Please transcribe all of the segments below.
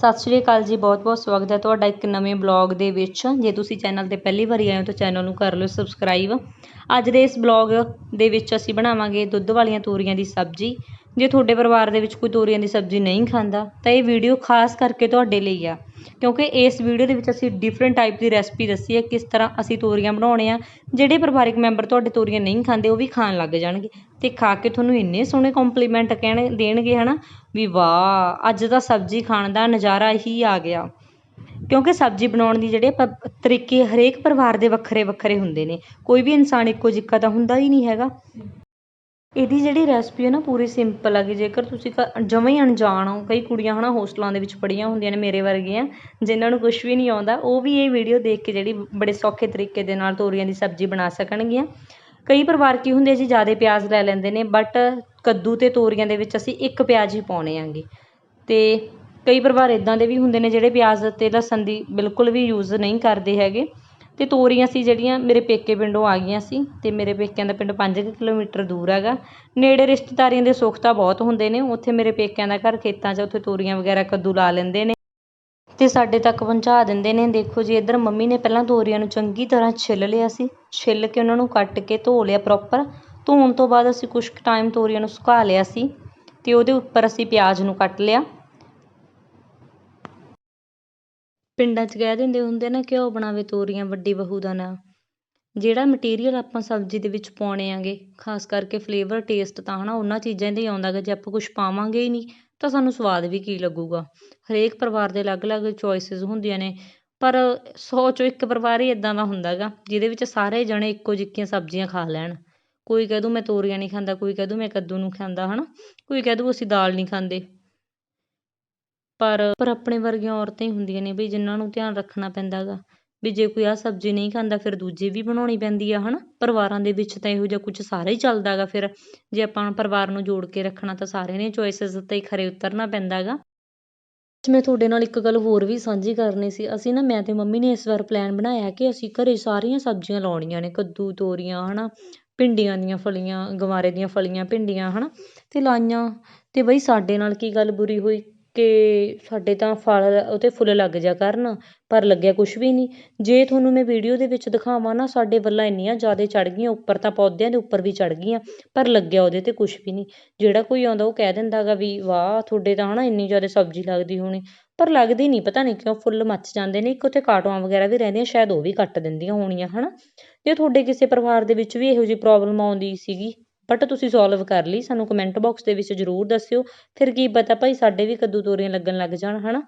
ਸਤਿ ਸ਼੍ਰੀ ਅਕਾਲ ਜੀ, ਬਹੁਤ ਬਹੁਤ ਸਵਾਗਤ ਹੈ ਤੁਹਾਡਾ ਇੱਕ ਨਵੇਂ ਬਲੌਗ ਦੇ ਵਿੱਚ। ਜੇ ਤੁਸੀਂ ਚੈਨਲ ਤੇ ਪਹਿਲੀ ਵਾਰੀ ਆਏ ਹੋ ਤਾਂ ਚੈਨਲ ਨੂੰ ਕਰ ਲਓ ਸਬਸਕ੍ਰਾਈਬ। ਅੱਜ ਦੇ ਇਸ ਬਲੌਗ ਦੇ ਵਿੱਚ ਅਸੀਂ ਬਣਾਵਾਂਗੇ ਦੁੱਧ ਵਾਲੀਆਂ ਤੋਰੀਆਂ ਦੀ ਸਬਜ਼ੀ। ਜੇ ਤੁਹਾਡੇ ਪਰਿਵਾਰ ਦੇ ਵਿੱਚ ਕੋਈ ਤੋਰੀਆਂ ਦੀ ਸਬਜ਼ੀ ਨਹੀਂ ਖਾਂਦਾ, ਤਾਂ ਇਹ ਵੀਡੀਓ ਖਾਸ ਕਰਕੇ ਤੁਹਾਡੇ ਲਈ ਆ। ਕਿਉਂਕਿ ਇਸ ਵੀਡੀਓ ਦੇ ਵਿੱਚ ਅਸੀਂ ਡਿਫਰੈਂਟ ਟਾਈਪ ਦੀ ਰੈਸਪੀ ਦੱਸੀ ਹੈ, ਕਿਸ ਤਰ੍ਹਾਂ ਅਸੀਂ ਤੋਰੀਆਂ ਬਣਾਉਣੇ ਆ। ਜਿਹੜੇ ਪਰਿਵਾਰਿਕ ਮੈਂਬਰ ਤੁਹਾਡੇ ਤੋਰੀਆਂ ਨਹੀਂ ਖਾਂਦੇ, ਉਹ ਵੀ ਖਾਣ ਲੱਗ ਜਾਣਗੇ ਤੇ ਖਾ ਕੇ ਤੁਹਾਨੂੰ ਇੰਨੇ ਸੋਹਣੇ ਕੰਪਲੀਮੈਂਟ ਕਹਿਣ, ਦੇਣਗੇ, ਹਨਾ, ਵੀ ਵਾਹ, ਅੱਜ ਤਾਂ ਸਬਜ਼ੀ ਖਾਣ ਦਾ ਨਜ਼ਾਰਾ ਹੀ ਆ ਗਿਆ। ਕਿਉਂਕਿ ਸਬਜ਼ੀ ਬਣਾਉਣ ਦੀ ਜਿਹੜੇ ਆਪਾਂ ਤਰੀਕੇ ਹਰੇਕ ਪਰਿਵਾਰ ਦੇ ਵੱਖਰੇ ਵੱਖਰੇ ਹੁੰਦੇ ਨੇ। ਕੋਈ ਵੀ ਇਨਸਾਨ ਇੱਕੋ ਜਿੱਕਾ ਤਾਂ ਹੁੰਦਾ ਹੀ ਨਹੀਂ ਹੈਗਾ। ਇਹਦੀ ਜਿਹੜੀ ਰੈਸਪੀ ਹੈ ਨਾ ਪੂਰੀ ਸਿੰਪਲ ਹੈਗੀ ਜੇਕਰ ਤੁਸੀਂ ਜਮਾਂ ਹੀ ਅਣਜਾਣ ਹੋ, ਕਈ ਕੁੜੀਆਂ ਹੈ ਨਾ ਹੋਸਟਲਾਂ ਦੇ ਵਿੱਚ ਪੜ੍ਹੀਆਂ ਹੁੰਦੀਆਂ ਨੇ ਮੇਰੇ ਵਰਗੀਆਂ, ਜਿਨ੍ਹਾਂ ਨੂੰ ਕੁਛ ਵੀ ਨਹੀਂ ਆਉਂਦਾ, ਉਹ ਵੀ ਇਹ ਵੀਡੀਓ ਦੇਖ ਕੇ ਜਿਹੜੀ ਬੜੇ ਸੌਖੇ ਤਰੀਕੇ ਦੇ ਨਾਲ ਤੋਰੀਆਂ ਦੀ ਸਬਜ਼ੀ ਬਣਾ ਸਕਣਗੀਆਂ। ਕਈ ਪਰਿਵਾਰ ਕੀ ਹੁੰਦੇ ਜੀ, ਜ਼ਿਆਦਾ ਪਿਆਜ਼ ਲੈ ਲੈਂਦੇ ਨੇ ਬਟ ਕੱਦੂ ਅਤੇ ਤੋਰੀਆਂ ਦੇ ਵਿੱਚ ਅਸੀਂ ਇੱਕ ਪਿਆਜ਼ ਹੀ ਪਾਉਣੇ ਆਂਗੇ। ਅਤੇ ਕਈ ਪਰਿਵਾਰ ਇੱਦਾਂ ਦੇ ਵੀ ਹੁੰਦੇ ਨੇ, ਜਿਹੜੇ ਪਿਆਜ਼ ਅਤੇ ਲਸਣ ਦੀ ਬਿਲਕੁਲ ਵੀ ਯੂਜ਼ ਨਹੀਂ ਕਰਦੇ ਹੈਗੇ। ਤੇ ਤੋਰੀਆਂ ਸੀ ਜਿਹੜੀਆਂ ਮੇਰੇ ਪੇਕੇ ਪਿੰਡੋਂ ਆ ਗਈਆਂ ਸੀ ਤੇ ਮੇਰੇ ਪੇਕਿਆਂ ਦਾ ਪਿੰਡ 5 ਕਿਲੋਮੀਟਰ ਦੂਰ ਹੈਗਾ। ਨੇੜੇ ਰਿਸ਼ਤੇਦਾਰੀਆਂ ਦੇ ਸੁੱਖ ਤਾਂ ਬਹੁਤ ਹੁੰਦੇ ਨੇ, ਉੱਥੇ ਮੇਰੇ ਪੇਕਿਆਂ ਦਾ ਘਰ ਖੇਤਾਂ 'ਚ ਉੱਥੇ ਤੋਰੀਆਂ ਵਗੈਰਾ ਕੱਦੂ ਲਾ ਲੈਂਦੇ ਨੇ ਤੇ ਸਾਡੇ ਤੱਕ ਪਹੁੰਚਾ ਦਿੰਦੇ ਨੇ। ਦੇਖੋ ਜੀ, ਇੱਧਰ ਮੰਮੀ ਨੇ ਪਹਿਲਾਂ ਤੋਰੀਆਂ ਨੂੰ ਚੰਗੀ ਤਰ੍ਹਾਂ ਛਿੱਲ ਲਿਆ ਸੀ, ਛਿੱਲ ਕੇ ਉਹਨਾਂ ਨੂੰ ਕੱਟ ਕੇ ਧੋ ਲਿਆ ਪ੍ਰੋਪਰ ਧੋਣ ਤੋਂ ਬਾਅਦ ਅਸੀਂ ਕੁਛ ਟਾਈਮ ਤੋਰੀਆਂ ਨੂੰ ਸੁਕਾ ਲਿਆ ਸੀ ਤੇ ਉਹਦੇ ਉੱਪਰ ਅਸੀਂ ਪਿਆਜ਼ ਨੂੰ ਕੱਟ ਲਿਆ। ਪਿੰਡਾਂ 'ਚ ਕਹਿ ਦਿੰਦੇ ਹੁੰਦੇ ਨਾ ਘਿਓ ਬਣਾਵੇ ਤੋਰੀਆਂ ਵੱਡੀ ਬਹੂ ਦਾ ਨਾਂ। ਜਿਹੜਾ ਮਟੀਰੀਅਲ ਆਪਾਂ ਸਬਜ਼ੀ ਦੇ ਵਿੱਚ ਪਾਉਣੇ ਆਂਗੇ, ਖਾਸ ਕਰਕੇ ਫਲੇਵਰ ਟੇਸਟ ਤਾਂ ਹੈ ਨਾ ਉਹਨਾਂ ਚੀਜ਼ਾਂ ਦਾ ਹੀ ਆਉਂਦਾ ਗਾ। ਜੇ ਆਪਾਂ ਕੁਛ ਪਾਵਾਂਗੇ ਹੀ ਨਹੀਂ, ਤਾਂ ਸਾਨੂੰ ਸਵਾਦ ਵੀ ਕੀ ਲੱਗੂਗਾ? ਹਰੇਕ ਪਰਿਵਾਰ ਦੇ ਅਲੱਗ-ਅਲੱਗ ਚੋਇਸਿਸ ਹੁੰਦੀਆਂ ਨੇ, ਪਰ ਸੌ ਚੋਂ ਇੱਕ ਪਰਿਵਾਰ ਹੀ ਇੱਦਾਂ ਦਾ ਹੁੰਦਾ ਗਾ, ਜਿਹਦੇ ਵਿੱਚ ਸਾਰੇ ਜਣੇ ਇੱਕੋ ਜਿੱਕੀਆਂ ਸਬਜ਼ੀਆਂ ਖਾ ਲੈਣ। ਕੋਈ ਕਹਿ ਦੂ ਮੈਂ ਤੋਰੀਆਂ ਨਹੀਂ ਖਾਂਦਾ, ਕੋਈ ਕਹਿ ਦੂ ਮੈਂ ਕੱਦੂ ਨੂੰ ਖਾਂਦਾ ਹੈ ਨਾ ਕੋਈ ਕਹਿ ਦੂ ਅਸੀਂ ਦਾਲ ਨਹੀਂ ਖਾਂਦੇ। ਪਰ ਪਰ ਆਪਣੇ ਵਰਗੀਆਂ ਔਰਤਾਂ ਹੀ ਹੁੰਦੀਆਂ ਨੇ ਬਈ, ਜਿਨ੍ਹਾਂ ਨੂੰ ਧਿਆਨ ਰੱਖਣਾ ਪੈਂਦਾ ਗਾ। ਵੀ ਜੇ ਕੋਈ ਆਹ ਸਬਜ਼ੀ ਨਹੀਂ ਖਾਂਦਾ, ਫਿਰ ਦੂਜੀ ਵੀ ਬਣਾਉਣੀ ਪੈਂਦੀ ਆ, ਹਨਾ? ਪਰਿਵਾਰਾਂ ਦੇ ਵਿੱਚ ਤਾਂ ਇਹੋ ਜਿਹਾ ਕੁਝ ਸਾਰਾ ਹੀ ਚੱਲਦਾ ਗਾ। ਫਿਰ ਜੇ ਆਪਾਂ ਪਰਿਵਾਰ ਨੂੰ ਜੋੜ ਕੇ ਰੱਖਣਾ ਤਾਂ ਸਾਰਿਆਂ ਦੀਆਂ ਚੋਇਸਿਸ ਉੱਤੇ ਹੀ ਖਰੇ ਉਤਰਨਾ ਪੈਂਦਾ ਗਾ। ਮੈਂ ਤੁਹਾਡੇ ਨਾਲ ਇੱਕ ਗੱਲ ਹੋਰ ਵੀ ਸਾਂਝੀ ਕਰਨੀ ਸੀ। ਅਸੀਂ ਨਾ, ਮੈਂ ਤੇ ਮੰਮੀ ਨੇ ਇਸ ਵਾਰ ਪਲਾਨ ਬਣਾਇਆ ਕਿ ਅਸੀਂ ਘਰੇ ਸਾਰੀਆਂ ਸਬਜ਼ੀਆਂ ਲਾਉਣੀਆਂ ਨੇ, ਕੱਦੂ, ਤੋਰੀਆਂ, ਹਨਾ? ਭਿੰਡੀਆਂ ਦੀਆਂ ਫਲੀਆਂ, ਗਵਾਰੇ ਦੀਆਂ ਫਲੀਆਂ, ਭਿੰਡੀਆਂ, ਹਨਾ? ਤੇ ਲਾਈਆਂ। ਤੇ ਬਈ ਸਾਡੇ ਨਾਲ ਕੀ ਗੱਲ ਬੁਰੀ ਹੋਈ? ਕਿ ਸਾਡੇ ਤਾਂ ਫਲ ਉਹ ਉਹਤੇ ਫੁੱਲ ਲੱਗ ਜਾ ਕਰਨ, ਪਰ ਲੱਗਿਆ ਕੁਛ ਵੀ ਨਹੀਂ। ਜੇ ਤੁਹਾਨੂੰ ਮੈਂ ਵੀਡੀਓ ਦੇ ਵਿੱਚ ਦਿਖਾਵਾਂ ਨਾ, ਸਾਡੇ ਵੱਲਾਂ ਇੰਨੀਆਂ ਜ਼ਿਆਦਾ ਚੜ੍ਹ ਗਈਆਂ, ਉੱਪਰ ਤਾਂ ਪੌਦਿਆਂ ਦੇ ਉੱਪਰ ਵੀ ਚੜ੍ਹ ਗਈਆਂ, ਪਰ ਲੱਗਿਆ ਉਹਦੇ ਤੇ ਕੁਛ ਵੀ ਨਹੀਂ। ਜਿਹੜਾ ਕੋਈ ਆਉਂਦਾ ਉਹ ਕਹਿ ਦਿੰਦਾ ਗਾ ਵੀ, ਵਾਹ, ਤੁਹਾਡੇ ਤਾਂ ਹੈ ਨਾ ਇੰਨੀ ਜ਼ਿਆਦਾ ਸਬਜ਼ੀ ਲੱਗਦੀ ਹੋਣੀ। ਪਰ ਲੱਗਦੀ ਨਹੀਂ, ਪਤਾ ਨਹੀਂ ਕਿਉਂ ਫੁੱਲ ਮੱਚ ਜਾਂਦੇ ਨੇ। ਇੱਕ ਉੱਥੇ ਕਾਟੋਆਂ ਵਗੈਰਾ ਵੀ ਰਹਿੰਦੀਆਂ, ਸ਼ਾਇਦ ਉਹ ਵੀ ਕੱਟ ਦਿੰਦੀਆਂ ਹੋਣੀਆਂ ਹੈ ਨਾ ਜੇ ਤੁਹਾਡੇ ਕਿਸੇ ਪਰਿਵਾਰ ਦੇ ਵਿੱਚ ਵੀ ਇਹੋ ਜਿਹੀ ਪ੍ਰੋਬਲਮ ਆਉਂਦੀ ਸੀਗੀ ਬਟ ਤੁਸੀਂ ਸੋਲਵ ਕਰ ਲਈ, ਸਾਨੂੰ ਕਮੈਂਟ ਬਾਕਸ ਦੇ ਵਿੱਚ ਜ਼ਰੂਰ ਦੱਸਿਓ। ਫਿਰ ਕੀ ਪਤਾ ਭਾਈ ਸਾਡੇ ਵੀ ਕੱਦੂ ਤੋਰੀਆਂ ਲੱਗਣ ਲੱਗ ਜਾਣ, ਹਨਾ?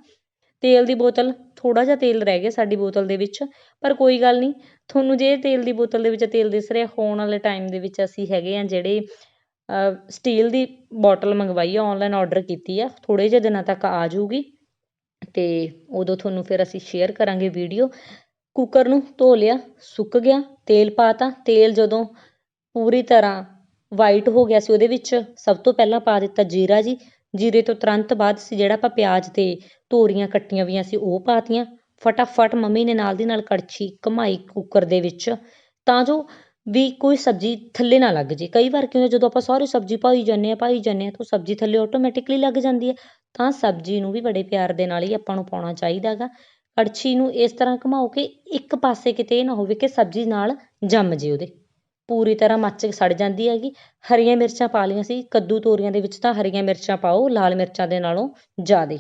ਤੇਲ ਦੀ ਬੋਤਲ ਥੋੜਾ ਜਿਹਾ ਤੇਲ ਰਹਿ ਗਿਆ ਸਾਡੀ ਬੋਤਲ ਦੇ ਵਿੱਚ, ਪਰ ਕੋਈ ਗੱਲ ਨਹੀਂ। ਤੁਹਾਨੂੰ ਜੇ ਤੇਲ ਦੀ ਬੋਤਲ ਦੇ ਵਿੱਚ ਤੇਲ ਦਿਸ ਰਿਹਾ, ਹੋਣ ਵਾਲੇ ਟਾਈਮ ਦੇ ਵਿੱਚ ਅਸੀਂ ਹੈਗੇ ਆ ਜਿਹੜੇ ਸਟੀਲ ਦੀ ਬੋਟਲ ਮੰਗਵਾਈ ਆ ਆਨਲਾਈਨ ਆਰਡਰ ਕੀਤੀ ਆ ਥੋੜੇ ਜਿਹੇ ਦਿਨਾਂ ਤੱਕ ਆ ਜਾਊਗੀ। ਤੇ ਉਦੋਂ ਤੁਹਾਨੂੰ ਫਿਰ ਅਸੀਂ ਸ਼ੇਅਰ ਕਰਾਂਗੇ ਵੀਡੀਓ ਕੁੱਕਰ ਨੂੰ ਧੋ ਲਿਆ, ਸੁੱਕ ਗਿਆ, ਤੇਲ ਪਾਤਾ ਤੇਲ ਜਦੋਂ ਪੂਰੀ ਤਰ੍ਹਾਂ ਵਾਈਟ ਹੋ ਗਿਆ ਸੀ ਉਹਦੇ ਵਿੱਚ, ਸਭ ਤੋਂ ਪਹਿਲਾਂ ਪਾ ਦਿੱਤਾ ਜੀਰਾ ਜੀ, ਜੀਰੇ ਤੋਂ ਤੁਰੰਤ ਬਾਅਦ ਸੀ ਜਿਹੜਾ ਆਪਾਂ ਪਿਆਜ਼ ਅਤੇ ਤੋਰੀਆਂ ਕੱਟੀਆਂ ਵੀਆਂ ਸੀ ਉਹ ਪਾਤੀਆਂ, ਫਟਾਫਟ ਮੰਮੀ ਨੇ ਨਾਲ ਦੀ ਨਾਲ ਕੜਛੀ ਘਮਾਈ ਕੁੱਕਰ ਦੇ ਵਿੱਚ, ਤਾਂ ਜੋ ਵੀ ਕੋਈ ਸਬਜ਼ੀ ਥੱਲੇ ਨਾ ਲੱਗ ਜੇ ਕਈ ਵਾਰ ਕਿਉਂ ਜਦੋਂ ਆਪਾਂ ਸਾਰੀ ਸਬਜ਼ੀ ਪਾਈ ਜਾਂਦੇ ਹਾਂ ਪਾਈ ਜਾਂਦੇ ਹਾਂ, ਤਾਂ ਸਬਜ਼ੀ ਥੱਲੇ ਆਟੋਮੈਟਿਕਲੀ ਲੱਗ ਜਾਂਦੀ ਹੈ, ਤਾਂ ਸਬਜ਼ੀ ਨੂੰ ਵੀ ਬੜੇ ਪਿਆਰ ਦੇ ਨਾਲ ਹੀ ਆਪਾਂ ਨੂੰ ਪਾਉਣਾ ਚਾਹੀਦਾ ਹੈਗਾ। ਕੜਛੀ ਨੂੰ ਇਸ ਤਰ੍ਹਾਂ ਘਮਾਓ ਕਿ ਇੱਕ ਪਾਸੇ ਕਿਤੇ ਇਹ ਨਾ ਹੋਵੇ ਕਿ ਸਬਜ਼ੀ ਨਾਲ ਜੰਮ ਜੇ ਉਹਦੇ। ਪੂਰੀ ਤਰ੍ਹਾਂ ਮੱਚ ਸੜ ਜਾਂਦੀ ਹੈਗੀ। ਹਰੀਆਂ ਮਿਰਚਾਂ ਪਾ ਲਈਆਂ ਸੀ। ਕੱਦੂ ਤੋਰੀਆਂ ਦੇ ਵਿੱਚ ਤਾਂ ਹਰੀਆਂ ਮਿਰਚਾਂ ਪਾਓ, ਲਾਲ ਮਿਰਚਾਂ ਦੇ ਨਾਲੋਂ ਜ਼ਿਆਦਾ।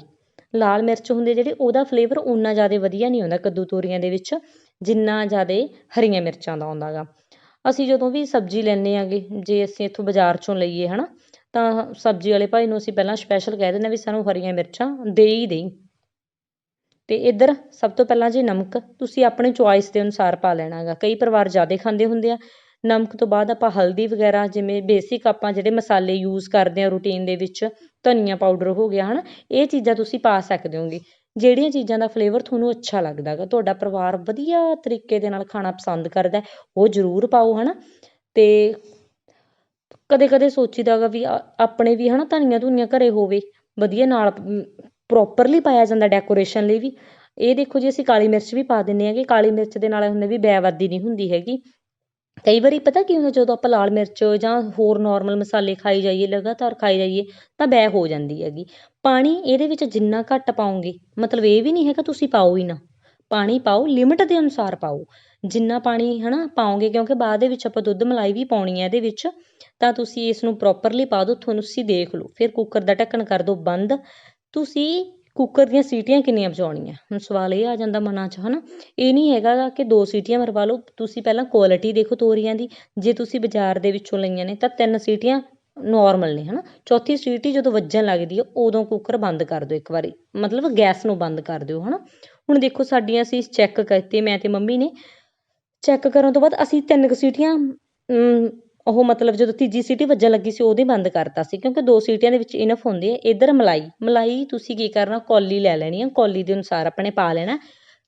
ਲਾਲ ਮਿਰਚ ਹੁੰਦੇ ਜਿਹੜੇ, ਉਹਦਾ ਫਲੇਵਰ ਉਨਾ ਜ਼ਿਆਦਾ ਵਧੀਆ ਨਹੀਂ ਆਉਂਦਾ ਕੱਦੂ ਤੋਰੀਆਂ ਦੇ ਵਿੱਚ, ਜਿੰਨਾ ਜ਼ਿਆਦਾ ਹਰੀਆਂ ਮਿਰਚਾਂ ਦਾ ਆਉਂਦਾ ਗਾ। ਅਸੀਂ ਜਦੋਂ ਵੀ ਸਬਜ਼ੀ ਲੈਂਦੇ ਆਂਗੇ, ਜੇ ਅਸੀਂ ਇੱਥੋਂ ਬਾਜ਼ਾਰ ਚੋਂ ਲਈਏ ਹੈ ਨਾ ਤਾਂ ਸਬਜ਼ੀ ਵਾਲੇ ਭਾਈ ਨੂੰ ਅਸੀਂ ਪਹਿਲਾਂ ਸਪੈਸ਼ਲ ਕਹਿ ਦਿੰਦੇ ਵੀ ਸਾਨੂੰ ਹਰੀਆਂ ਮਿਰਚਾਂ ਦੇ ਹੀ ਦੇਈ। ਤੇ ਇੱਧਰ ਸਭ ਤੋਂ ਪਹਿਲਾਂ ਜੀ ਨਮਕ, ਤੁਸੀਂ ਆਪਣੇ ਚੁਆਇਸ ਦੇ ਅਨੁਸਾਰ ਪਾ ਲੈਣਾ ਗਾ। ਕਈ ਪਰਿਵਾਰ ਜ਼ਿਆਦਾ ਖਾਂਦੇ ਹੁੰਦੇ ਆ। ਨਮਕ ਤੋਂ ਬਾਅਦ ਆਪਾਂ ਹਲਦੀ ਵਗੈਰਾ, ਜਿਵੇਂ ਬੇਸਿਕ ਆਪਾਂ ਜਿਹੜੇ ਮਸਾਲੇ ਯੂਜ਼ ਕਰਦੇ ਹਾਂ ਰੂਟੀਨ ਦੇ ਵਿੱਚ, ਧਨੀਆ ਪਾਊਡਰ ਹੋ ਗਿਆ ਹੈ ਨਾ ਇਹ ਚੀਜ਼ਾਂ ਤੁਸੀਂ ਪਾ ਸਕਦੇ ਹੋਗੇ। ਜਿਹੜੀਆਂ ਚੀਜ਼ਾਂ ਦਾ ਫਲੇਵਰ ਤੁਹਾਨੂੰ ਅੱਛਾ ਲੱਗਦਾ ਗਾ ਤੁਹਾਡਾ ਪਰਿਵਾਰ ਵਧੀਆ ਤਰੀਕੇ ਦੇ ਨਾਲ ਖਾਣਾ ਪਸੰਦ ਕਰਦਾ ਉਹ ਜ਼ਰੂਰ ਪਾਓ ਹੈ ਨਾ ਅਤੇ ਕਦੇ ਕਦੇ ਸੋਚੀਦਾ ਗਾ ਵੀ ਆਪਣੇ ਵੀ ਹੈ ਨਾ ਧਨੀਆ ਧੁਨੀਆ ਘਰੇ ਹੋਵੇ, ਵਧੀਆ ਨਾਲ ਪ੍ਰੋਪਰਲੀ ਪਾਇਆ ਜਾਂਦਾ ਡੈਕੋਰੇਸ਼ਨ ਲਈ ਵੀ। ਇਹ ਦੇਖੋ ਜੀ, ਅਸੀਂ ਕਾਲੀ ਮਿਰਚ ਵੀ ਪਾ ਦਿੰਦੇ ਹੈਗੇ, ਕਾਲੀ ਮਿਰਚ ਦੇ ਨਾਲ ਹੁੰਦਾ ਵੀ ਬੈ ਨਹੀਂ ਹੁੰਦੀ ਹੈਗੀ। ਕਈ ਵਾਰੀ ਪਤਾ ਕੀ ਹੁੰਦਾ, ਜਦੋਂ ਆਪਾਂ ਲਾਲ ਮਿਰਚ ਜਾਂ ਹੋਰ ਨੋਰਮਲ ਮਸਾਲੇ ਖਾਈ ਜਾਈਏ, ਲਗਾਤਾਰ ਖਾਈ ਜਾਈਏ, ਤਾਂ ਬੈ ਹੋ ਜਾਂਦੀ ਹੈਗੀ। ਪਾਣੀ ਇਹਦੇ ਵਿੱਚ ਜਿੰਨਾ ਘੱਟ ਪਾਓਗੇ, ਮਤਲਬ ਇਹ ਵੀ ਨਹੀਂ ਹੈਗਾ ਤੁਸੀਂ ਪਾਓ ਹੀ ਨਾ। ਪਾਣੀ ਪਾਓ ਲਿਮਿਟ ਦੇ ਅਨੁਸਾਰ ਪਾਓ। ਜਿੰਨਾ ਪਾਣੀ ਹੈ ਨਾ ਪਾਓਗੇ, ਕਿਉਂਕਿ ਬਾਅਦ ਦੇ ਵਿੱਚ ਆਪਾਂ ਦੁੱਧ ਮਲਾਈ ਵੀ ਪਾਉਣੀ ਹੈ ਇਹਦੇ ਵਿੱਚ, ਤਾਂ ਤੁਸੀਂ ਇਸ ਨੂੰ ਪ੍ਰੋਪਰਲੀ ਪਾ ਦਿਓ ਤੁਹਾਨੂੰ ਤੁਸੀਂ ਦੇਖ ਲਓ। ਫਿਰ ਕੁੱਕਰ ਦਾ ਢੱਕਣ ਕਰ ਦਿਓ ਬੰਦ। ਤੁਸੀਂ ਕੁੱਕਰ ਦੀਆਂ ਸੀਟੀਆਂ ਕਿੰਨੀਆਂ ਵਜਾਉਣੀਆਂ? ਹੁਣ ਸਵਾਲ ਇਹ ਆ ਜਾਂਦਾ ਮਨਾਂ 'ਚ, ਹਨਾ? ਇਹ ਨਹੀਂ ਹੈਗਾ ਕਿ ਦੋ ਸੀਟੀਆਂ ਮਰਵਾ ਲਓ, ਤੁਸੀਂ ਪਹਿਲਾਂ ਕੁਆਲਿਟੀ ਦੇਖੋ ਤੋਰੀਆਂ ਦੀ। ਜੇ ਤੁਸੀਂ ਬਾਜ਼ਾਰ ਦੇ ਵਿੱਚੋਂ ਲਈਆਂ ਨੇ ਤਾਂ ਤਿੰਨ ਸੀਟੀਆਂ ਨੋਰਮਲ ਨੇ, ਹਨਾ? ਚੌਥੀ ਸੀਟੀ ਜਦੋਂ ਵੱਜਣ ਲੱਗਦੀ ਹੈ ਉਦੋਂ ਕੁੱਕਰ ਬੰਦ ਕਰ ਦਿਓ ਇੱਕ ਵਾਰੀ। ਮਤਲਬ ਗੈਸ ਨੂੰ ਬੰਦ ਕਰ ਦਿਓ, ਹਨਾ? ਹੁਣ ਦੇਖੋ ਸਾਡੀਆਂ ਅਸੀਂ ਚੈੱਕ ਕਰਤੇ ਮੈਂ ਤੇ ਮੰਮੀ ਨੇ। ਚੈੱਕ ਕਰਨ ਤੋਂ ਬਾਅਦ ਅਸੀਂ ਤਿੰਨ ਕੁ ਸੀਟੀਆਂ ਉਹ ਮਤਲਬ ਜਦੋਂ ਤੀਜੀ ਸੀਟੀ ਵੱਜਣ ਲੱਗੀ ਸੀ, ਉਹਦੇ ਬੰਦ ਕਰਤਾ ਸੀ, ਕਿਉਂਕਿ ਦੋ ਸੀਟੀਆਂ ਦੇ ਵਿੱਚ ਇਨਫ ਹੁੰਦੀ ਹੈ। ਇੱਧਰ ਮਲਾਈ ਮਲਾਈ ਤੁਸੀਂ ਕੀ ਕਰਨਾ, ਕੌਲੀ ਲੈ ਲੈਣੀ ਹੈ, ਕੌਲੀ ਦੇ ਅਨੁਸਾਰ ਆਪਣੇ ਪਾ ਲੈਣਾ।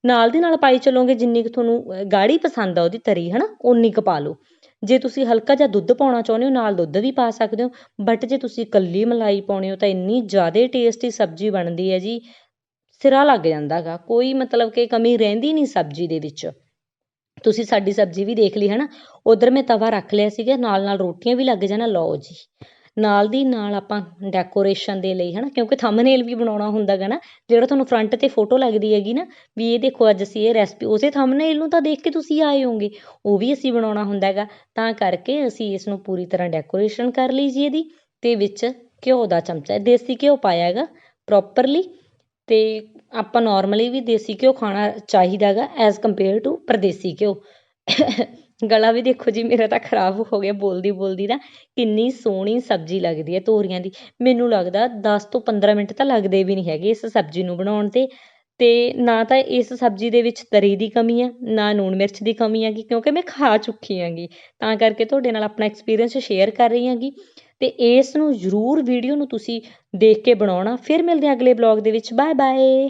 ਨਾਲ ਦੀ ਨਾਲ ਪਾਈ ਚੱਲੋਗੇ, ਜਿੰਨੀ ਕੁ ਤੁਹਾਨੂੰ ਗਾੜੀ ਪਸੰਦ ਆ ਉਹਦੀ ਤਰੀ ਹੈ ਨਾ ਉਨੀ ਕੁ ਪਾ ਲਓ। ਜੇ ਤੁਸੀਂ ਹਲਕਾ ਜਿਹਾ ਦੁੱਧ ਪਾਉਣਾ ਚਾਹੁੰਦੇ ਹੋ, ਨਾਲ ਦੁੱਧ ਵੀ ਪਾ ਸਕਦੇ ਹੋ ਬਟ ਜੇ ਤੁਸੀਂ ਇਕੱਲੀ ਮਲਾਈ ਪਾਉਣੀ ਹੋ, ਤਾਂ ਇੰਨੀ ਜ਼ਿਆਦਾ ਟੇਸਟੀ ਸਬਜ਼ੀ ਬਣਦੀ ਹੈ ਜੀ, ਸਿਰਾ ਲੱਗ ਜਾਂਦਾ ਗਾ। ਕੋਈ ਮਤਲਬ ਕਿ ਕਮੀ ਰਹਿੰਦੀ ਨਹੀਂ ਸਬਜ਼ੀ ਦੇ ਵਿੱਚ। ਤੁਸੀਂ ਸਾਡੀ ਸਬਜ਼ੀ ਵੀ ਦੇਖ ਲਈ ਹੈ ਨਾ ਉਧਰ ਮੈਂ ਤਵਾ ਰੱਖ ਲਿਆ ਸੀਗਾ ਨਾਲ ਨਾਲ ਰੋਟੀਆਂ ਵੀ ਲੱਗ ਜਾਣਾ, ਲਓ ਜੀ। ਨਾਲ ਦੀ, ਨਾਲ ਆਪਾਂ ਡੈਕੋਰੇਸ਼ਨ ਦੇ ਲਈ ਹੈ ਨਾ ਕਿਉਂਕਿ ਥੰਬਨੇਲ ਵੀ ਬਣਾਉਣਾ ਹੁੰਦਾ ਗਾ ਨਾ, ਜਿਹੜਾ ਤੁਹਾਨੂੰ ਫਰੰਟ 'ਤੇ ਫੋਟੋ ਲੱਗਦੀ ਹੈਗੀ ਨਾ, ਵੀ ਇਹ ਦੇਖੋ ਅੱਜ ਅਸੀਂ ਇਹ ਰੈਸਪੀ ਉਸੇ ਥੰਬਨੇਲ ਨੂੰ ਤਾਂ ਦੇਖ ਕੇ ਤੁਸੀਂ ਆਏ ਹੋਗੇ ਉਹ ਵੀ ਅਸੀਂ ਬਣਾਉਣਾ ਹੁੰਦਾ ਹੈਗਾ ਤਾਂ ਕਰਕੇ ਅਸੀਂ ਇਸ ਨੂੰ ਪੂਰੀ ਤਰ੍ਹਾਂ ਡੈਕੋਰੇਸ਼ਨ ਕਰ ਲਈ ਜੀ ਇਹਦੀ ਅਤੇ ਵਿੱਚ ਘਿਓ ਦਾ ਚਮਚਾ, ਦੇਸੀ ਘਿਓ ਪਾਇਆ ਹੈਗਾ ਪ੍ਰੋਪਰਲੀ ਅਤੇ ਆਪਾਂ ਨੋਰਮਲੀ ਵੀ ਦੇਸੀ ਘਿਓ ਖਾਣਾ ਚਾਹੀਦਾ ਗਾ ਐਜ਼ ਕੰਪੇਅਰ ਟੂ ਪਰਦੇਸੀ ਘਿਓ। ਗਲਾ ਵੀ ਦੇਖੋ ਜੀ ਮੇਰਾ ਤਾਂ ਖਰਾਬ ਹੋ ਗਿਆ ਬੋਲਦੀ ਬੋਲਦੀ ਦਾ, ਕਿੰਨੀ ਸੋਹਣੀ ਸਬਜ਼ੀ ਲੱਗਦੀ ਹੈ ਤੋਰੀਆਂ ਦੀ। ਮੈਨੂੰ ਲੱਗਦਾ 10 ਤੋਂ 15 ਮਿੰਟ ਤਾਂ ਲੱਗਦੇ ਵੀ ਨਹੀਂ ਹੈਗੇ ਇਸ ਸਬਜ਼ੀ ਨੂੰ ਬਣਾਉਣ 'ਤੇ। ਅਤੇ ਨਾ ਤਾਂ ਇਸ ਸਬਜ਼ੀ ਦੇ ਵਿੱਚ ਤਰੀ ਦੀ ਕਮੀ ਹੈ, ਨਾ ਲੂਣ ਮਿਰਚ ਦੀ ਕਮੀ ਹੈਗੀ, ਕਿਉਂਕਿ ਮੈਂ ਖਾ ਚੁੱਕੀ ਹੈਗੀ। ਤਾਂ ਕਰਕੇ ਤੁਹਾਡੇ ਨਾਲ ਆਪਣਾ ਐਕਸਪੀਰੀਅੰਸ ਸ਼ੇਅਰ ਕਰ ਰਹੀ ਹੈਗੀ। ਅਤੇ ਇਸ ਨੂੰ ਜ਼ਰੂਰ ਵੀਡੀਓ ਨੂੰ ਤੁਸੀਂ ਦੇਖ ਕੇ ਬਣਾਉਣਾ। ਫਿਰ ਮਿਲਦੇ ਹਾਂ ਅਗਲੇ ਬਲੌਗ ਦੇ ਵਿੱਚ। Bye bye